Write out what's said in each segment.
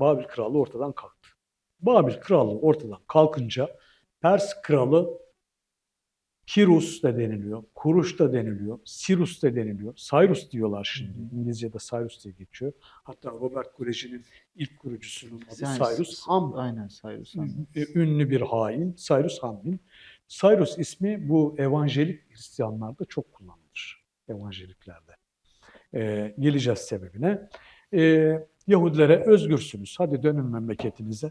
Babil Krallığı ortadan kalktı. Babil Krallığı ortadan kalkınca Pers Kralı Kirus da deniliyor, Kuruş da deniliyor, Sirus da deniliyor. Cyrus diyorlar şimdi. İngilizce'de Cyrus diye geçiyor. Hatta Robert Koleji'nin ilk kurucusunun adı Yani Cyrus. Ham, aynen Cyrus Ham. E, ünlü bir hain Cyrus Hamlin. Cyrus ismi bu evangelik Hristiyanlarda çok kullanılır. Evanjeliklerde. E, geleceğiz sebebine. E, Yahudilere özgürsünüz. Hadi dönün memleketinize.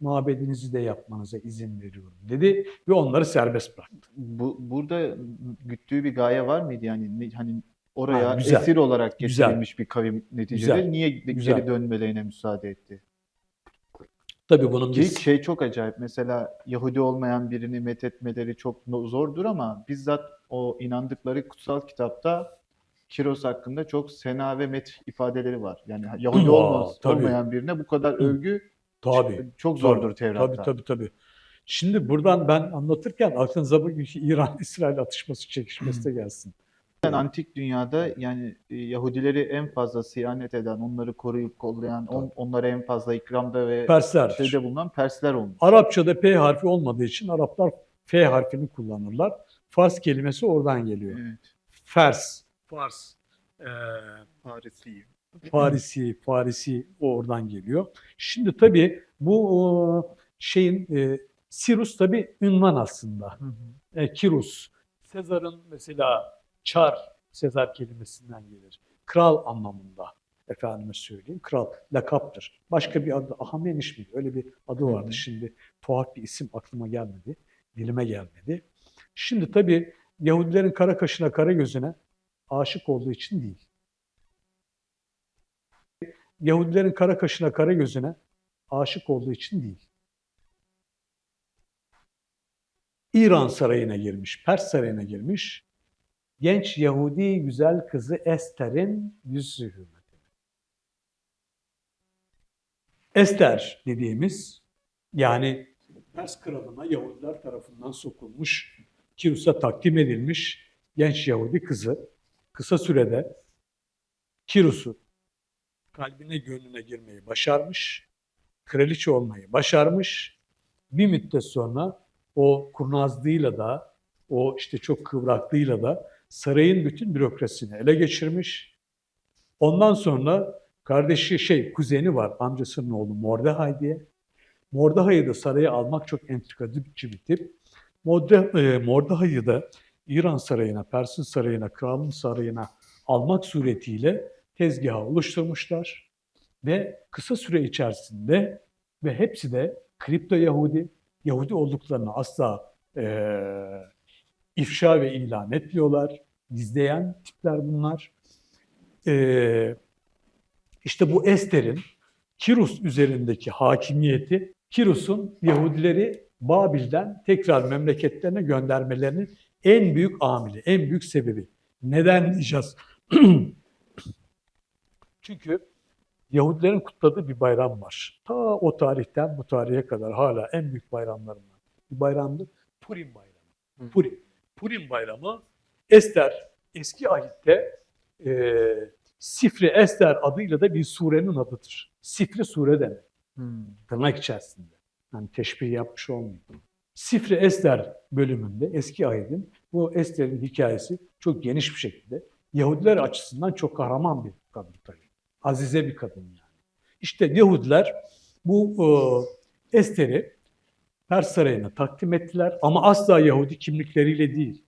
Mabedinizi de yapmanıza izin veriyorum dedi ve onları serbest bıraktı. Bu burada güttüğü bir gaye var mıydı yani ne- hani oraya Ha, güzel. esir olarak Güzel. getirilmiş bir kavim neticede Güzel. niye geri Güzel. dönmelerine müsaade etti? Tabii bunun bir şey çok acayip mesela Yahudi olmayan birini methetmeleri çok zordur ama bizzat o inandıkları kutsal kitapta Kiros hakkında çok sena ve met ifadeleri var. Yani Yahudi Aa, olmaz, tabii. olmayan birine bu kadar Hı. övgü tabii çok zordur Tevrat'ta. Tabii tabii tabii. Şimdi buradan ben anlatırken aklınıza bugünkü İran-İsrail atışması çekişmesi de gelsin. Yani antik dünyada yani e, Yahudileri en fazla siyanet eden, onları koruyup kollayan, on, onlara en fazla ikramda ve Perslerdir. şeyde bulunan Persler olmuş. Arapçada P harfi olmadığı için Araplar F harfini kullanırlar. Fars kelimesi oradan geliyor. Evet. Fers, Fars, eee, Parisi. Farisi, Farisi o oradan geliyor. Şimdi tabii bu şeyin e, Sirus tabii ünvan aslında. E, Kirus, Sezar'ın mesela çar, Sezar kelimesinden gelir. Kral anlamında efendime söyleyeyim. Kral lakaptır. Başka bir adı Ahameniş miydi? Öyle bir adı vardı. Hı hı. Şimdi tuhaf bir isim aklıma gelmedi. Dilime gelmedi. Şimdi tabii Yahudilerin kara kaşına kara gözüne aşık olduğu için değil. Yahudilerin kara kaşına kara gözüne aşık olduğu için değil. İran sarayına girmiş, Pers sarayına girmiş. Genç Yahudi güzel kızı Ester'in yüzü hürmetine. Ester dediğimiz yani Pers kralına Yahudiler tarafından sokulmuş, Kirus'a takdim edilmiş genç Yahudi kızı kısa sürede Kirus'u kalbine gönlüne girmeyi başarmış, kraliçe olmayı başarmış. Bir müddet sonra o kurnazlığıyla da, o işte çok kıvraklığıyla da sarayın bütün bürokrasisini ele geçirmiş. Ondan sonra kardeşi şey, kuzeni var, amcasının oğlu Mordehay diye. Mordehay'ı da saraya almak çok entrikacı bir tip. E, Mordehay'ı da İran sarayına, Pers'in sarayına, kralın sarayına almak suretiyle tezgahı oluşturmuşlar ve kısa süre içerisinde ve hepsi de kripto Yahudi, Yahudi olduklarını asla eee, ifşa ve ilan etmiyorlar. Gizleyen tipler bunlar. Eee işte bu Ester'in Kirus üzerindeki hakimiyeti, Kirus'un Yahudileri Babil'den tekrar memleketlerine göndermelerinin en büyük amili, en büyük sebebi. Neden diyeceğiz? Çünkü Yahudilerin kutladığı bir bayram var. Ta o tarihten bu tarihe kadar hala en büyük bayramlarından bir bayramdır. Purim bayramı. Purim. Purim bayramı Ester eski ahitte e, Sifri Ester adıyla da bir surenin adıdır. Sifri sure demek. Hmm. Tırnak içerisinde. Yani teşbih yapmış olmayayım. Sifri Ester bölümünde eski ahitin bu Ester'in hikayesi çok geniş bir şekilde Yahudiler açısından çok kahraman bir kadın tabii. Azize bir kadın yani. İşte Yahudiler bu e, Ester'i Pers Sarayı'na takdim ettiler ama asla Yahudi kimlikleriyle değil.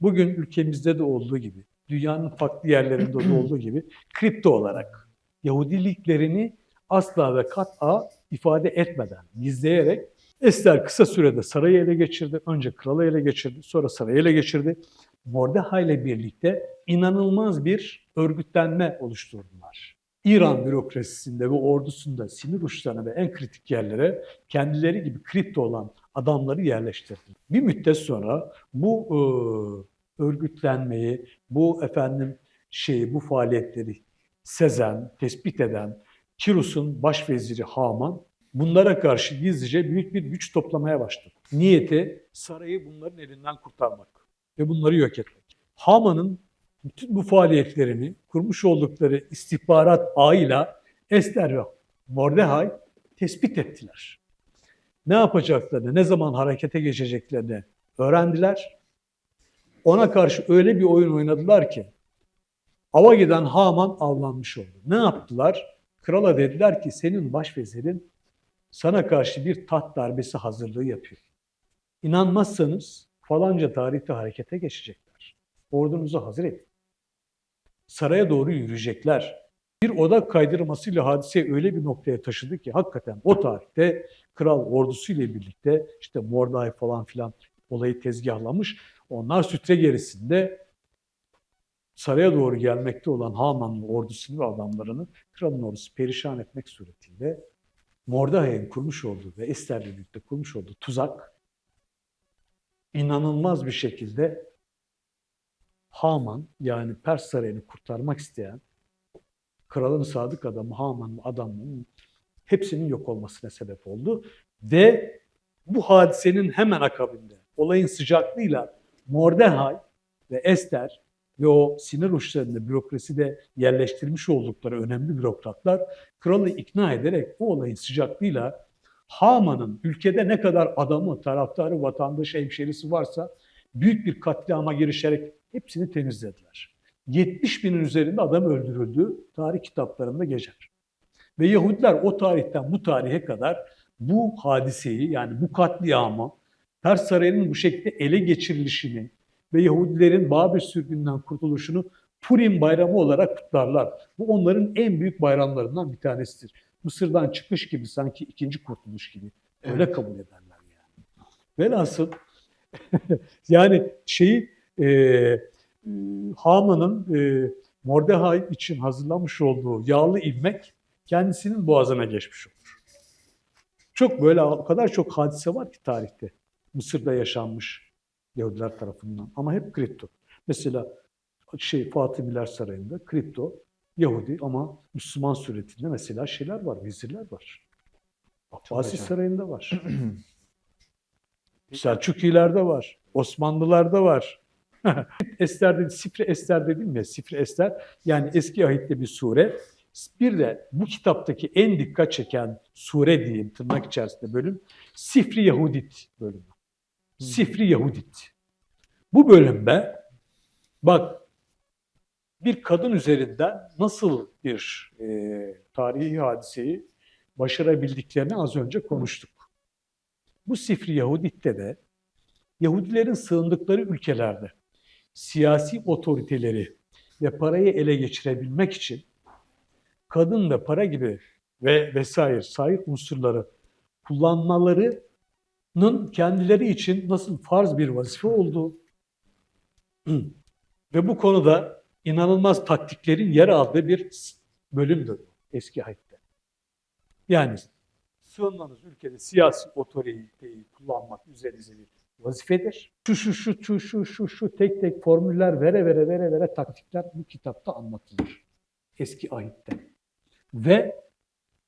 Bugün ülkemizde de olduğu gibi, dünyanın farklı yerlerinde de olduğu gibi kripto olarak Yahudiliklerini asla ve kat'a ifade etmeden, gizleyerek Ester kısa sürede sarayı ele geçirdi. Önce kralı ele geçirdi, sonra sarayı ele geçirdi. Mordehay ile birlikte inanılmaz bir örgütlenme oluşturdular. İran bürokrasisinde ve ordusunda sinir uçlarına ve en kritik yerlere kendileri gibi kripto olan adamları yerleştirdi. Bir müddet sonra bu e, örgütlenmeyi, bu efendim şeyi, bu faaliyetleri sezen, tespit eden Kirus'un başveziri Haman bunlara karşı gizlice büyük bir güç toplamaya başladı. Niyeti sarayı bunların elinden kurtarmak ve bunları yok etmek. Haman'ın bütün bu faaliyetlerini kurmuş oldukları istihbarat ağıyla Ester ve Mordehay tespit ettiler. Ne yapacaklarını, ne zaman harekete geçeceklerini öğrendiler. Ona karşı öyle bir oyun oynadılar ki ava giden Haman avlanmış oldu. Ne yaptılar? Krala dediler ki senin başvezirin sana karşı bir taht darbesi hazırlığı yapıyor. İnanmazsanız falanca tarihte harekete geçecekler. Ordunuzu hazır edin. Saraya doğru yürüyecekler. Bir odak kaydırmasıyla hadise öyle bir noktaya taşıdı ki hakikaten o tarihte kral ordusuyla birlikte işte Morday falan filan olayı tezgahlamış. Onlar sütre gerisinde saraya doğru gelmekte olan Haman'ın ordusunu ve adamlarını kralın ordusu perişan etmek suretiyle Mordahay'ın kurmuş olduğu ve Ester'le birlikte kurmuş olduğu tuzak inanılmaz bir şekilde Haman yani Pers sarayını kurtarmak isteyen kralın sadık adamı Haman'ın adamının hepsinin yok olmasına sebep oldu. Ve bu hadisenin hemen akabinde olayın sıcaklığıyla Mordehay ve Ester ve o sinir uçlarında bürokraside yerleştirmiş oldukları önemli bürokratlar kralı ikna ederek o olayın sıcaklığıyla Haman'ın ülkede ne kadar adamı, taraftarı, vatandaşı, hemşerisi varsa büyük bir katliama girişerek hepsini temizlediler. 70 binin üzerinde adam öldürüldü tarih kitaplarında geçer. Ve Yahudiler o tarihten bu tarihe kadar bu hadiseyi yani bu katliamı Pers Sarayı'nın bu şekilde ele geçirilişini ve Yahudilerin Babil sürgününden kurtuluşunu Purim bayramı olarak kutlarlar. Bu onların en büyük bayramlarından bir tanesidir. Mısır'dan çıkış gibi sanki ikinci kurtuluş gibi. Öyle Evet. kabul ederler yani. Velhasıl yani şeyi e, Haman'ın e, Mordehay için hazırlamış olduğu yağlı ilmek kendisinin boğazına geçmiş olur. Çok böyle o kadar çok hadise var ki tarihte. Mısır'da yaşanmış Yahudiler tarafından ama hep kripto. Mesela şey Fatımiler Sarayı'nda kripto Yahudi ama Müslüman suretinde mesela şeyler var, vezirler var. Abbasi. Sarayı'nda var. Selçukilerde var. Osmanlılarda var. Ester dedi, Sifre Ester dedim ya, Sifre Ester yani eski ahitte bir sure. Bir de bu kitaptaki en dikkat çeken sure diyeyim tırnak içerisinde bölüm Sifri Yahudit bölümü. Sifri Yahudit. Bu bölümde bak bir kadın üzerinden nasıl bir e, tarihi hadiseyi başarabildiklerini az önce konuştuk. Bu Sifri Yahudit'te de Yahudilerin sığındıkları ülkelerde siyasi otoriteleri ve parayı ele geçirebilmek için kadın ve para gibi ve vesaire sair unsurları kullanmalarının kendileri için nasıl farz bir vazife olduğu ve bu konuda inanılmaz taktiklerin yer aldığı bir bölümdür eski ahitte. Yani sığınmanız ülkede siyasi otoriteyi kullanmak üzerinize bir vazifedir. Şu şu şu şu şu şu şu tek tek formüller vere vere vere vere taktikler bu kitapta anlatılır. Eski ahitte. Ve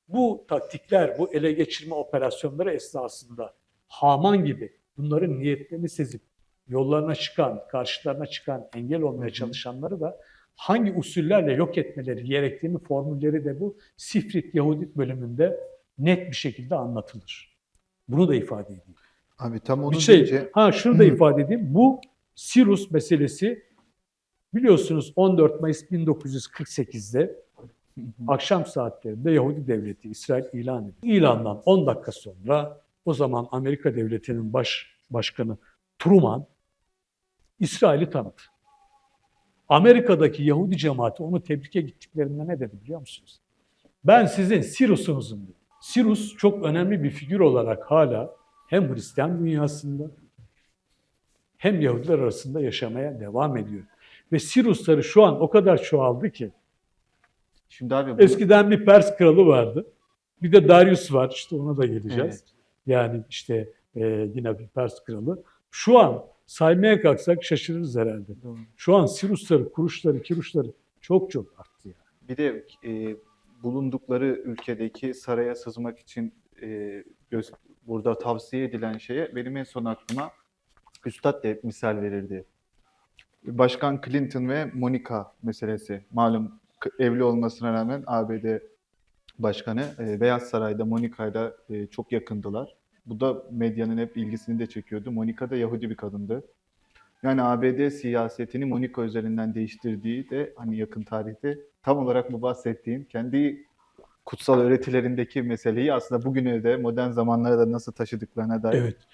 bu taktikler, bu ele geçirme operasyonları esnasında Haman gibi bunların niyetlerini sezip yollarına çıkan, karşılarına çıkan, engel olmaya çalışanları da hangi usullerle yok etmeleri gerektiğini formülleri de bu Sifrit Yahudit bölümünde net bir şekilde anlatılır. Bunu da ifade edeyim. Abi tam onu Bir şey, deyince ha şunu da ifade edeyim. Bu Sirus meselesi biliyorsunuz 14 Mayıs 1948'de akşam saatlerinde Yahudi devleti İsrail ilan ediyor. İlandan 10 dakika sonra o zaman Amerika devletinin baş başkanı Truman İsrail'i tanıdı. Amerika'daki Yahudi cemaati onu tebrike gittiklerinde ne dedi biliyor musunuz? Ben sizin Sirus'unuzum dedi. Sirus çok önemli bir figür olarak hala hem Hristiyan dünyasında hem Yahudiler arasında yaşamaya devam ediyor. Ve Sirusları şu an o kadar çoğaldı ki şimdi abi bu, eskiden bir Pers kralı vardı. Bir de Darius var işte ona da geleceğiz. Evet. Yani işte e, yine bir Pers kralı. Şu an saymaya kalksak şaşırırız herhalde. Doğru. Şu an Sirusları, Kuruşları, Kiruşları çok çok arttı yani. Bir de e, bulundukları ülkedeki saraya sızmak için e, göz- burada tavsiye edilen şeye benim en son aklıma Üstad da hep misal verirdi. Başkan Clinton ve Monica meselesi. Malum evli olmasına rağmen ABD başkanı e, Beyaz Saray'da Monika'yla e, çok yakındılar. Bu da medyanın hep ilgisini de çekiyordu. Monika da Yahudi bir kadındı. Yani ABD siyasetini Monika üzerinden değiştirdiği de hani yakın tarihte tam olarak bu bahsettiğim kendi kutsal öğretilerindeki meseleyi aslında bugüne de modern zamanlara da nasıl taşıdıklarına dair Evet.